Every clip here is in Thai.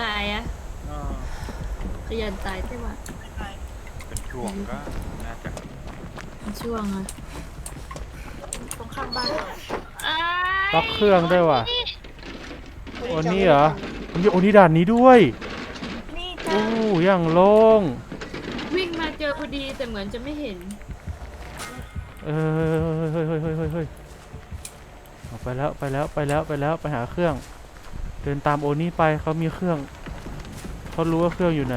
ตายอะอ่าขยันตายใช่ไหมเป็นช่วงก็น่าจะช่วงอะตรงข้างบ้านเลยอะอ้ายล็อกเครื่องด้วยว่ะ โอ้นี่เหรอมีโอ้นี่ด่านนี้ด้วยนี่จ้าอู้อย่างโล่งวิ่งมาเจอพอดีแต่เหมือนจะไม่เห็นเออเฮ้ยเฮ้ยเฮ้ยเฮ้ยเฮ้ยเอาไปแล้วไปแล้วไปแล้วไปแล้วไปหาเครื่อง เดินตามโอนี่ไปเขามีเครื่องเขารู้ว่าเครื่องอยู่ไหน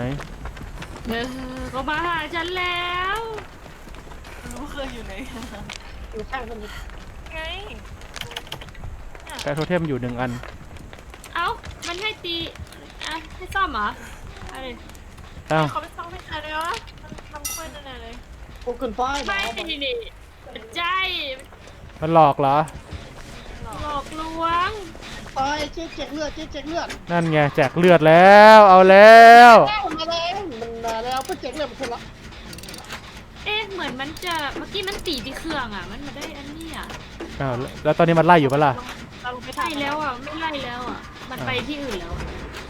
เออเขามาหาฉันแล้วรู้เคยอยู่ไหนอยู่ข้างกันไง แต่โทเทมอยู่หนึ่งอัน เอ้า มันให้ตีอะให้ซ่อมเหรออะไรอ้าวเขาไปซ่อมไม่ทันเลยวะมันทำค่อยแน่ๆเลยโอ้ขึ้นฟ้าไม่นี่นี่ใจมันหลอกเหรอ หลอกลวง ตายเจ๊เจ็กเลือดเจ๊เจ็กเลือดนั่นไงแจกเลือดแล้วเอาแล้วเอ้ามาแล้วมันมาแล้วเพื่อเจ็กเลือดมันคนละเอ๊ะเหมือนมันจะเมื่อกี้มันตีที่เครื่องอะ มันมาได้อันนี้อะอ้าวแล้วแล้วตอนนี้มันไล่อยู่ปะล่ะ เราลงไปไล่แล้วอะไม่ไล่แล้วอะมันไปที่อื่นแล้วอะ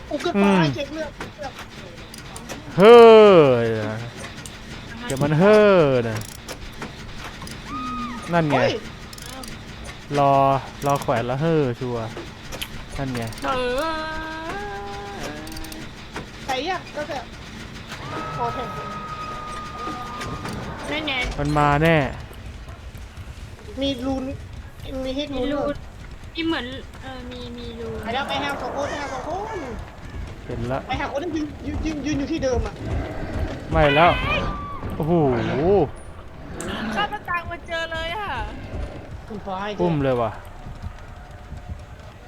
โอ้ขึ้นฟ้าเจ็กเลือดเลือดเฮ้ยเดี๋ยวมันเฮ้อนะนั่นไงเฮ้ยรอรอแขวนแล้วเฮ้อชัวร์ นั่นไงเออใส่ยังก็แต่พอแข่งนั่นไงมันมาแน่ มีรูนมีเฮกมีรูนรูด้วยมีเหมือนเออมีมีรูไปแล้วไปหาสองคนไปหาสองคนเห็นละ ไปหาคนที่ยืนยืนยืนยืนอยู่ที่เดิมอะไม่แล้ว โอ้โหข้ามหน้าต่างมาเจอเลยอะขึ้นฟ้าปุ้มเลยว่ะ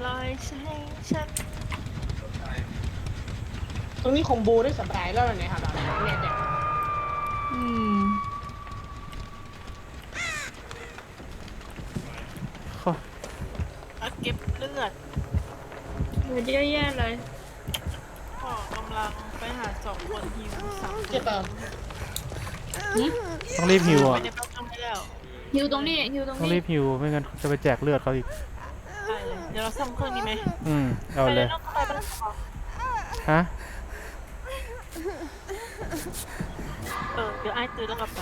ลอยใช่ฉันตรงนี้คอมโบได้สบายแล้วเนี่ยครับเนี่ยเนี่ยอืมเอาเก็บเลือดเดี๋ยวเยอะแยะเลยก็กำลังไปหาสองคนฮิวสามคนเจ็บเปล่าต้องรีบฮิวไปอะในปั๊มทำไม่แล้ว ฮิวตรงนี้ฮิวตรงต้องนี้รีบฮิวไม่งั้นจะไปแจกเลือดเขาอีกได้เลยเดี๋ยวเราซ่อมเครื่องนี้ไหมอืม เอาไปเลเลยยน้องไปบ้านขอฮะ เออ เดี๋ยวไอ้ตื่นแล้วกลับไป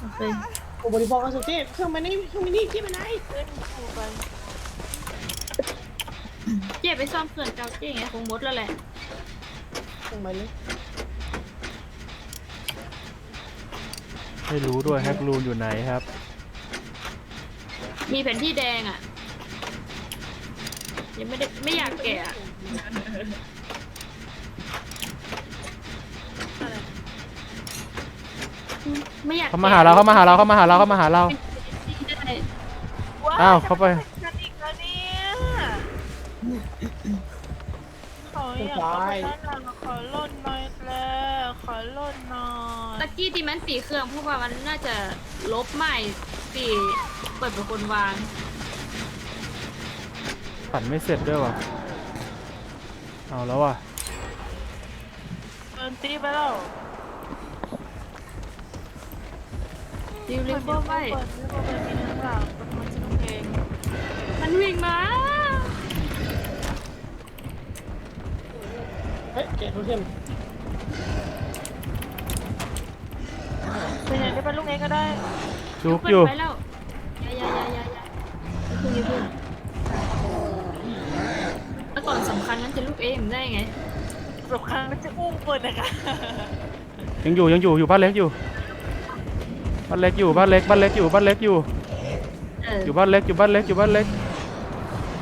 โอเคโอ้บริบอกกันสุดที่เครื่องมันนี่เครื่องมันนี่ที่มันไหนเล่นคูไปเจ๊ไปซ่อมเครื่องเก่าเจ๊ไงคงหมดแล้วแหละส่งไปเลยไม่รู้ด้วยแฮกรูนอยู่ไหนครับ มีแผ่นที่แดงอะ ยังไม่ได้ไม่อยากแกะอะอะไรไม่อยากเขามาหาเราเขามาหาเราเขามาหาเราเขามาหาเรา ได้อ้าวเข้าไป ฉันอีกแล้วเนี่ยขออยากขอท่านหน่อยขอล่นหน่อยแล้วขอล่นหน่อยตะกี้ที่มันตีเครื่องเพราะว่ามันน่าจะลบใหม่ตีเปิดเป็นคนวาง ปั่นไม่เสร็จด้วยว่ะเอาแล้วว่ะเดินตีไปแล้วดิวลิเวอร์ไว้เปิดเปิดมีทั้งหลังมันสนุกเองมันวิ่งมาเฮ้ยเจ็กโทเทมเป็นยังได้เป็นลูกเองก็ได้จุกอยู่ เปิดไปแล้ว พึ่งอย่าเพึ่งแล้วก่อนสำคัญมันจะลูกเองได้ไงสำคัญมันจะอุ้มเปิดนะคะยังอยู่ยังอยู่อยู่บ้านเล็กอยู่บ้านเล็กอยู่บ้านเล็กบ้านเล็กอยู่บ้านเล็กอยู่เอออยู่บ้านเล็กอยู่บ้านเล็กอยู่บ้านเล็ก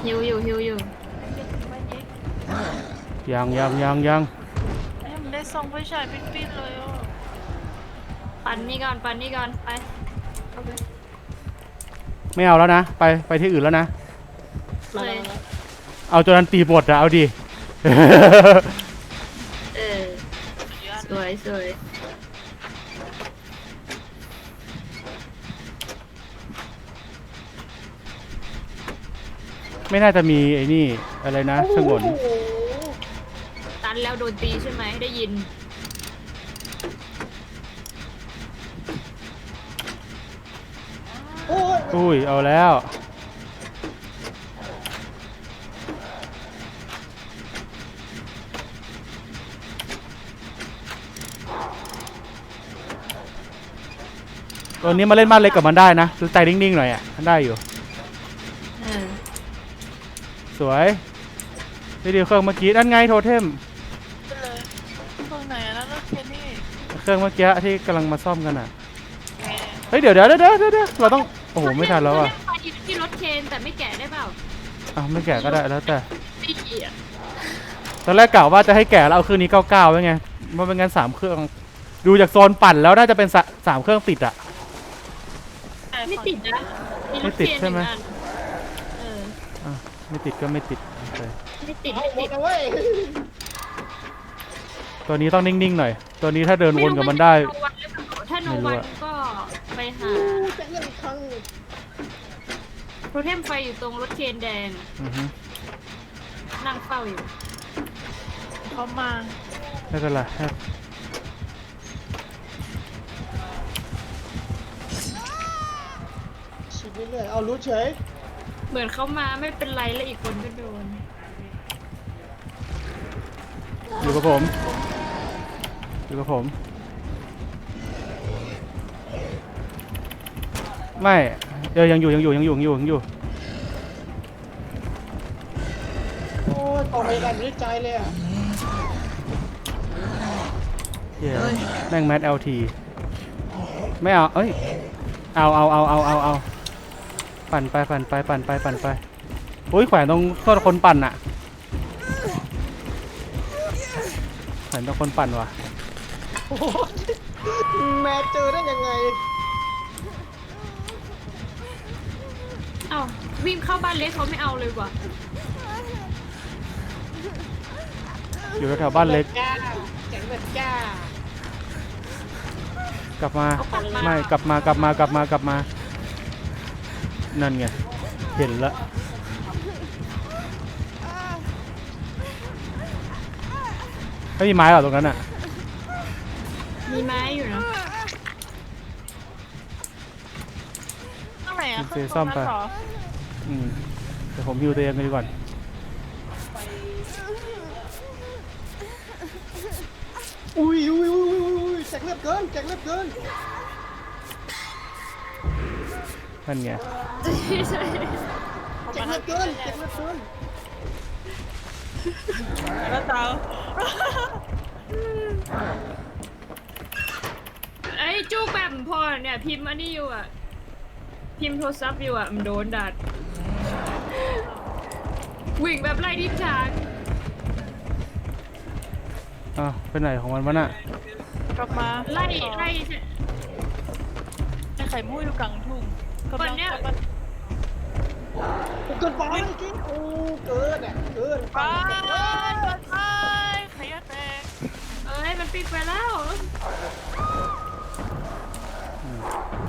ฮิวอยู่ฮิวอยู่ไม่เย็กยังยังยังยังเอ้ยมันได้ส่องไฟฉายปิ้นๆเลยอะ ปันนี่ก่อนปันนี่ก่อนไปเอาไป ไม่เอาแล้วนะ ไปไปที่อื่นแล้วนะ มาแล้วมาแล้วเอาจนนันตีหมดอะเอาดิ เออ สวยสวยไม่น่าจะมีไอ้นี่อะไรนะชงน โอ้โหตันแล้วโดนตีใช่ไหมได้ยิน อุ้ย เอาแล้ว ตัวนี้มาเล่นบ้านเล็กกับมันได้นะใจนิ่งๆหน่อยอะมันได้อยู่สวยวิดีโอเครื่องเมื่อกี้นั่นไงโทเทม ไปเลยตงไหนอะนั่นรเคนนี่เครื่องเมื่อกี้ที่กำลังมาซ่อมกันอะเฮ้ยเดี๋ยวเดี๋ยวเดี๋ยวเดี๋ยวเดี๋ยวเราต้อง โอ้โหไม่ทันแล้วอะเล่นไฟอยู่ที่รถเคนแต่ไม่แกะได้เปล่าอ้าวไม่แก่ก็ได้แล้วแต่ไม่เกียตอนแรกกะว่าจะให้แก่แล้วเอาเครื่องนี้เก้าไว้ไงมันเป็นงานสามเครื่อง ดูจากโซนปั่นแล้วน่าจะเป็นสะสามเครื่องติดอะ ไม่ติดนะมีรถไม่ติดเคนใช่ไหม นึ่งอันเอออะไม่ติดก็ไม่ติดโอเคไม่ติดเอาไม่หมติดดเอาเว้ยตัวนี้ต้องนิ่งๆหน่อย ตัวนี้ถ้าเดินวนกับมันได้ถ้าโนไม่รู้วันอะก็ ไปหาอู้จะเงินอีกครั้งโปรเทมไฟอยู่ตรงรถเคนแดง อือฮึนั่งเฝ้าอยู่เขามา ไม่เป็นไรให้ฉีดเรื่อยๆเอารู้เฉยเหมือนเขามาไม่เป็นไรแล้วอีกคนก็โดน อยู่กับผม อยู่กับผม ไม่เดี๋ยวยังอยู่ยังอยู่ยังอยู่ยังอยู่ยังอยู่โอ้ยต่อไปกันด้วยใจเลยอะเย้แม่งแมทเอลทีไม่เอาเอ้ยเอาเอาเอาเอาเอาเอาปั่นไปปั่นไปปั่นไปปั่นไปอุ้ยแขวนตรงโทษคนปั่นอะแขวนตรงคนปั่นวะโอ้ยแม่เจอได้ยังไง เอ้า วิ่งเข้าบ้านเล็กเขาไม่เอาเลยว่ะอยู่แถวๆบ้านเล็กจ้าแจ๋งแบบจ้ากลับมา เอากลับมาไม่กลับมากลับมากลับมากลับมา นั่นไง เห็นละ ไม่มีไม้เหรอตรงนั้นอะ มีไม้อยู่นะข้างไหนอะเซซ่อมไปข้างตรงนั้นเหรอ อืมเดี๋ยวผมฮิวตัวเองกันดีก่อนอุ้ยอุ้ยอุ้ยอุ้ยอุ้ยแจ๋งเหลือเกินแจ๋งเหลือเกินนั่นไงแจ๋งเหลือเกินแจ๋งเหลือเกินแล้วเตาไอ้จู้แบบพอเนี่ยพิมพ์อันนี้อยู่อะ พิมพ์โทรศัพท์อยู่อะมันโดนดัด วิ่งแบบไล่ทิศทางอ้าวไปไหนของมันวะน่ะกลับมาไล่ต่อไล่ ไอ้ไข่มุ้ยอยู่กลางทุ่งกำวัลันงเนี้ย กำลังเกินไปกินโอ้เกินอะเกินไปไปขยะแตกเอ้ยมันปิดไปแล้ว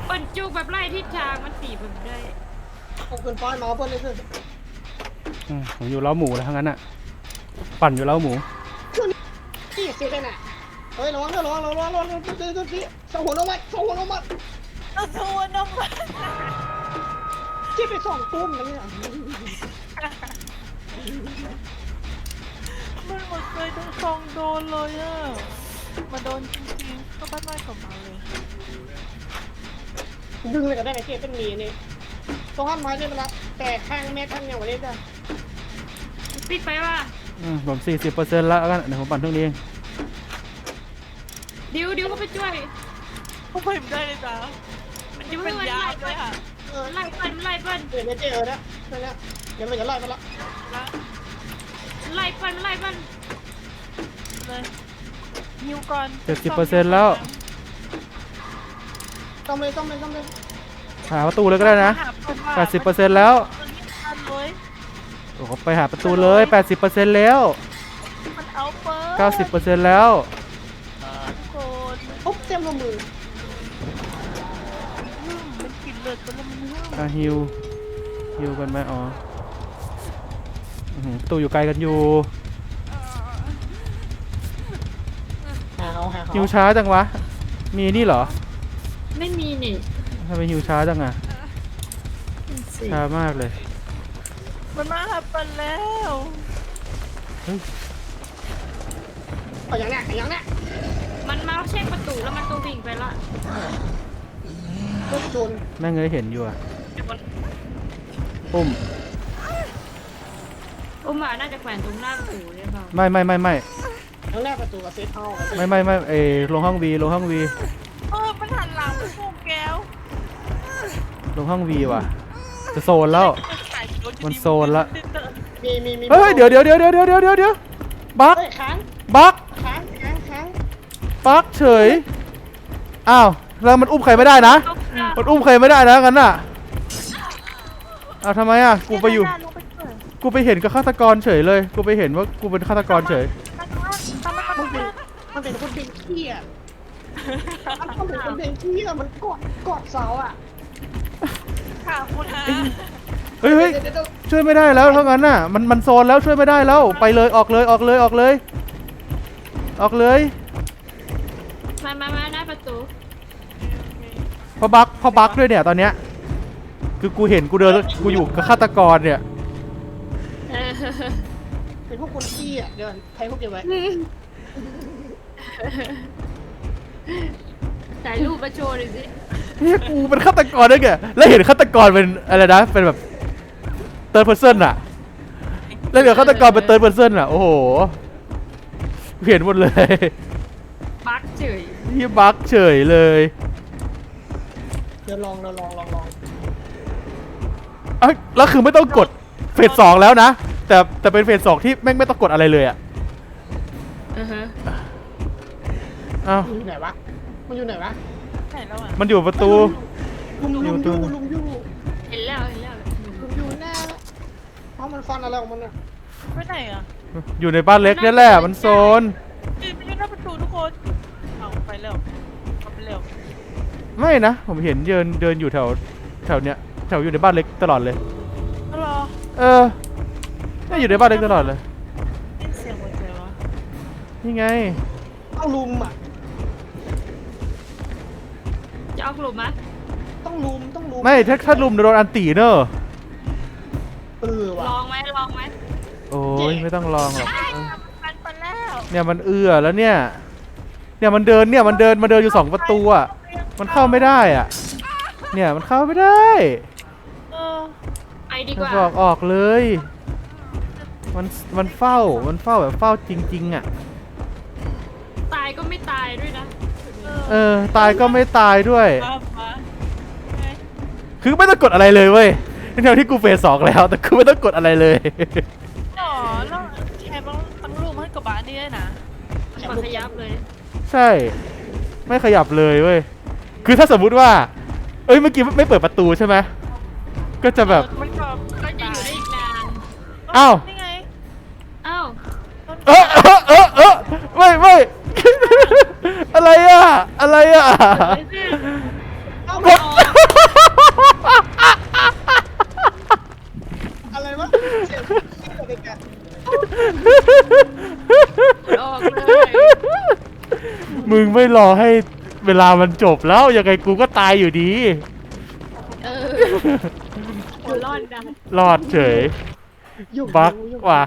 มันจูกแบบไล่ทิศทางมันตีแบบได้เอาเกินไปมาเพิ่นเลยเพิ่น อืมผมอยู่เล้าหมูแล้วทั้งนั้นอะ ปั่นอยู่เล้าหมูนี่เสียได้น่ะเฮ้ยระวังนะระวังระวังระวังระวังเดี๋ยวเดี๋ยวเดี๋ยวสองหัวลงมาสองหัวลงมาเอาตัวน้ำมันที่ไปสองตุ้มกันเนี่ยมันหมดเลยทั้งสองโดนเลยอะ มาโดนจริงๆก็บ้านไม้กลับมาเลยดึงเลยก็ได้ไงเจ๊เป็นหมีนี่ต้องห้ามไม้ได้ไหมล่ะแต่ข้างแม่ข้างยังไม่ได้ได้ ปิดไปว่ะอืมผมสี่สิบเปอร์เซ็นต์แล้วกันเดี๋ยวผมปั่นเครื่องนี้เองดิวดิวก็ไปช่วยเขาไปไม่ได้เลยจ้ามันจะเป็นยาวด้วยค่ะเออไล่เปิ้ลไล่เปิ้ลเดี๋ยวเนี่ยเจ๊เออนะนั่นแหละเดี๋ยวมันจะไล่มาละแล้วไล่เปิ้ลไล่เปิ้ลเลยฮิวก่อนเจ็ดสิบเปอร์เซ็นต์แล้วต้องเลยต้องเลยต้องเลยหาประตูเลยก็ได้นะแปดสิบเปอร์เซ็นต์แล้วเลย โอ้โหไปหาประตูเลยแปดสิบเปอร์เซ็นต์แล้ว มันเอาเปิดเก้าสิบเปอร์เซ็นต์แล้ว ทุกคนปุ๊บเต็มลงมือหึ่มมันกลินเลือดกันแล้วมันหึ่มอะฮิวฮิวกันไหมอ๋ออื้อหือประตูอยู่ไกลกันอยู่หาเขาหาเขาฮิวช้าจังวะ มีนี่เหรอไม่มีนี่ทำไมฮิวช้าจังอะสิช้ามากเลย มันมาหาปันแล้วเอาอย่างเนี้ยเอาอย่างเนี้ยมันมาเช็คประตูแล้วมันก็วิ่งไปละเรถชนแม่งเงยเห็นอยู่อะอุ้ม อุ้มมาน่าจะแขวนตรงหน้าประตูหรือเปล่าไม่ไม่ไม่ไม่ทั้งหน้าประตูกับเซฟเฮาส์กับเซฟไม่ไม่ไม่เออลงห้องวีลงห้องวีเออมันหันหลังไปพุ่งแก้วลงห้องวีว่ะ จะโซนแล้ว มันโซนละ มีมีมีเฮ้ยเดี๋ยวเดี๋ยวเดี๋ยวเดี๋ยวเดี๋ยวเดี๋ยวเดี๋ยวบั๊กเฮ้ยค้างบั๊กค้างค้างค้างบั๊กเฉย อ้าวแล้วมันอุ้มใครไม่ได้นะ มันอุ้มใครไม่ได้นะงั้นน่ะอ้าวทำไมอะ กูไปอยู่ลงไปเกิดกูไปเห็นกับฆาตกรเฉยเลย กูไปเห็นว่ากูเป็นฆาตกรเฉยทำไมมันมันเป็นเป็นมันเป็นคนเป็นขี้อะมันเป็นคนเป็นขี้อะมันกอดกอดเสาอะ ค่ะคุณอา เฮ้ยเฮ้ยดี๋วดี๋วดี๋วช่วยไม่ได้แล้วเท่านั้นน่ะมันมันโซนแล้วช่วยไม่ได้แล้วไปเลยออกเลยออกเลยออกเลย ออกเลยมามามาหน้าประตูเพราะบั๊กเพราะบั๊กด้วยเนี่ยตอนเนี้ยคือกูเห็นกูเดินแล้วกูอยู่กับฆาตกรเนี่ยเออเป็นพวกคนขี้อะเดี๋ยวใครพวกเดียวไว้ถ่ายรูปมาโชว์หน่อยสิเนี่ยกูเป็นฆาตกรด้วยไงแล้วเห็นฆาตกรเป็นอะไรนะเป็นแบบ เติร์ดเพอร์เซนอะแล้วเดี๋ยวฆาตกรเป็นเติร์ดเพอร์เซนอะโอ้โหเห็นหมดเลยบั๊กเฉยที่บั๊กเฉยเลยเดี๋ยวลองเดี๋ยวลองลองลองเอ้ยแล้วคือไม่ต้องกดเฟสสองแล้วนะ แต่แต่เป็นเฟสสองที่แม่งไม่ต้องกดอะไรเลยอะอือฮะอ้าวมันอยู่ไหนวะมันอยู่ไหนวะไหนแล้วอะมันอยู่ประตู ลุมลุมอยู่ลุมตรยู่งลุมยู่ เห็นแล้วเห็นแล้ว ลุมอยู่หน้าแล้ว เพราะมันฟันอะไรของมันอะไปไหนอะอยู่ในบ้านเล็กเนี่ยแหละ มันโซนยืนไปยืนหน้าประตูทุกคนเอาไปเร็วเอาไปเร็วไม่นะ ผมเห็นเดินเดินอยู่แถวแถวเนี้ยแถวอยู่ในบ้านเล็กตลอดเลยก็รอเออเนี่ยอยู่ในบ้านเล็กตลอดเลย ได้ยินเสียงหัวใจวะนี่ไงต้องลุมอะ จะเอากลุ่มมะต้องลุมต้องลุมไม่ถ้าถ้าลุมโดนอันตีเนอะ เออว่ะลองไหมลองไหมโอ้ยไม่ต้องลองหรอกใช่มันไปแล้วเนี่ยมันเอื้อแล้วเนี่ย เนี่ยมันเดินเนี่ยมันเดินมันเดินอยู่สองประตูอะมันเข้าไม่ได้อะ เนี่ยมันเข้าไม่ได้เออไปดีกมันว่าบอกออกเลย มันมันเฝ้ามันเฝ้าแบบเฝ้าจริง ๆ อะ ตายก็ไม่ตายด้วยนะเออตายก็ไม่ตายด้วยมามาไงคือไม่ต้องกดอะไรเลยเว้ย ทั้งๆที่กูเฟสสองแล้ว แต่กูไม่ต้องกดอะไรเลยหนอแล้วแค่ต้องตั้งรูปให้กับบ้านนี่ได้นะมาขยับเลย ใช่ ไม่ขยับเลยเว้ยคือถ้าสมมุติว่า เอ้ยเมื่อกี้ไม่เปิดประตูใช่ไหมก็จะแบบ มันก็ก็จะอยู่ได้อีกนานอ้าว นี่ไงอ้าวเออเออเออเออไม่ไม่อะไรอะ อะไรอะ เอา กด อะไรวะเสียงขี้กว่าเด็กอะ ออกเลย มึงไม่รอให้เวลามันจบแล้วยังไงกูก็ตายอยู่ดี เออหัวรอดดันรอดเฉย ยุ่งบักยุ่งว่ะ